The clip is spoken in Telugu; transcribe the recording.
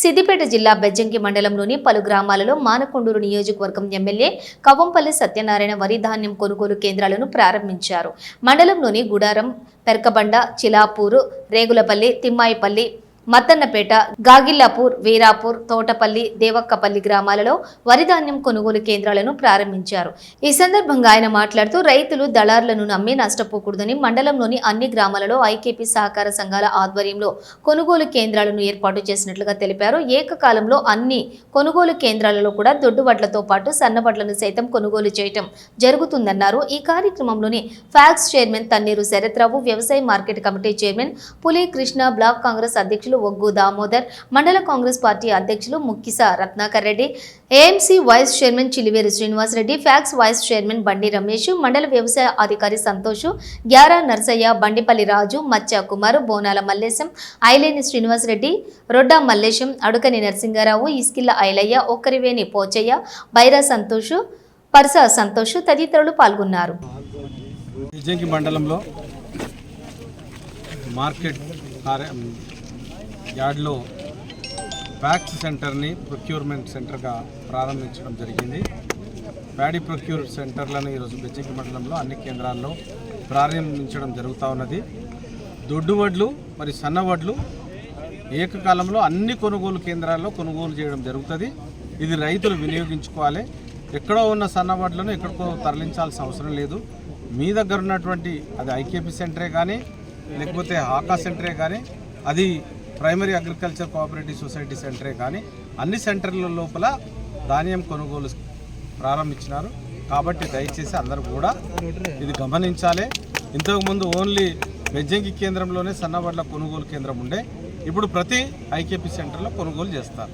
సిద్దిపేట జిల్లా బెజ్జంకి మండలంలోని పలు గ్రామాలలో మానకొండూరు నియోజకవర్గం ఎమ్మెల్యే కవంపల్లి సత్యనారాయణ వరి ధాన్యం కొనుగోలు కేంద్రాలను ప్రారంభించారు. మండలంలోని గుడారం పెరకబండ చిలాపూరు రేగులపల్లి తిమ్మాయిపల్లి మత్తన్నపేట గాగిల్లాపూర్ వీరాపూర్ తోటపల్లి దేవక్కపల్లి గ్రామాలలో వరిధాన్యం కొనుగోలు కేంద్రాలను ప్రారంభించారు. ఈ సందర్భంగా ఆయన మాట్లాడుతూ రైతులు దళారులను నమ్మి నష్టపోకూడదని మండలంలోని అన్ని గ్రామాలలో ఐకేపీ సహకార సంఘాల ఆధ్వర్యంలో కొనుగోలు కేంద్రాలను ఏర్పాటు చేసినట్లుగా తెలిపారు. ఏకకాలంలో అన్ని కొనుగోలు కేంద్రాలలో కూడా దొడ్డువడ్లతో పాటు సన్నబడ్లను సైతం కొనుగోలు చేయటం జరుగుతుందన్నారు. ఈ కార్యక్రమంలోని ఫ్యాక్స్ చైర్మన్ తన్నీరు శరత్రావు వ్యవసాయ మార్కెట్ కమిటీ చైర్మన్ పులి కృష్ణ బ్లాక్ కాంగ్రెస్ అధ్యక్షులు ఒగ్గు దామోదర్ మండల కాంగ్రెస్ పార్టీ అధ్యక్షులు Mukkisa Ratnakar Reddy AMC vice chairman Chiliveru Srinivas Reddy PACS vice chairman Bandi Ramesh మండల వ్యవసాయ అధికారి సంతోష్ గ్యారా నర్సయ్య బండిపల్లి రాజు మచ్చ కుమార్ బోనాల మల్లేశం ఐలేని శ్రీనివాస్ రెడ్డి రొడ్డా మల్లేశం అడుకని నరసింగారావు ఇస్కిల్ల ఐలయ్య ఒక్కరివేని పోచయ్య బైరా సంతోష్ పర్స సంతోష్ తదితరులు పాల్గొన్నారు. మండలంలో మార్కెట్ యార్డ్లో ప్యాక్స్ సెంటర్ని ప్రొక్యూర్మెంట్ సెంటర్గా ప్రారంభించడం జరిగింది. ప్యాడీ ప్రొక్యూర్ సెంటర్లను ఈరోజు బెజ్జంకి మండలంలో అన్ని కేంద్రాల్లో ప్రారంభించడం జరుగుతూ ఉన్నది. దొడ్డు వడ్లు మరి సన్న వడ్లు ఏకకాలంలో అన్ని కొనుగోలు కేంద్రాల్లో కొనుగోలు చేయడం జరుగుతుంది. ఇది రైతులు వినియోగించుకోవాలి. ఎక్కడో ఉన్న సన్న వడ్లను ఎక్కడికో తరలించాల్సిన అవసరం లేదు. మీ దగ్గర ఉన్నటువంటి అది ఐకేపీ సెంటరే కానీ లేకపోతే హాకా సెంటరే కానీ అది ప్రైమరీ అగ్రికల్చర్ కోఆపరేటివ్ సొసైటీ సెంటరే కానీ అన్ని సెంటర్ల లోపల ధాన్యం కొనుగోలు ప్రారంభించినారు. కాబట్టి దయచేసి అందరూ కూడా ఇది గమనించాలి. ఇంతకుముందు ఓన్లీ బెజ్జంకి కేంద్రంలోనే సన్నబడ్ల కొనుగోలు కేంద్రం ఉండే. ఇప్పుడు ప్రతి ఐకేపీ సెంటర్లో కొనుగోలు చేస్తారు.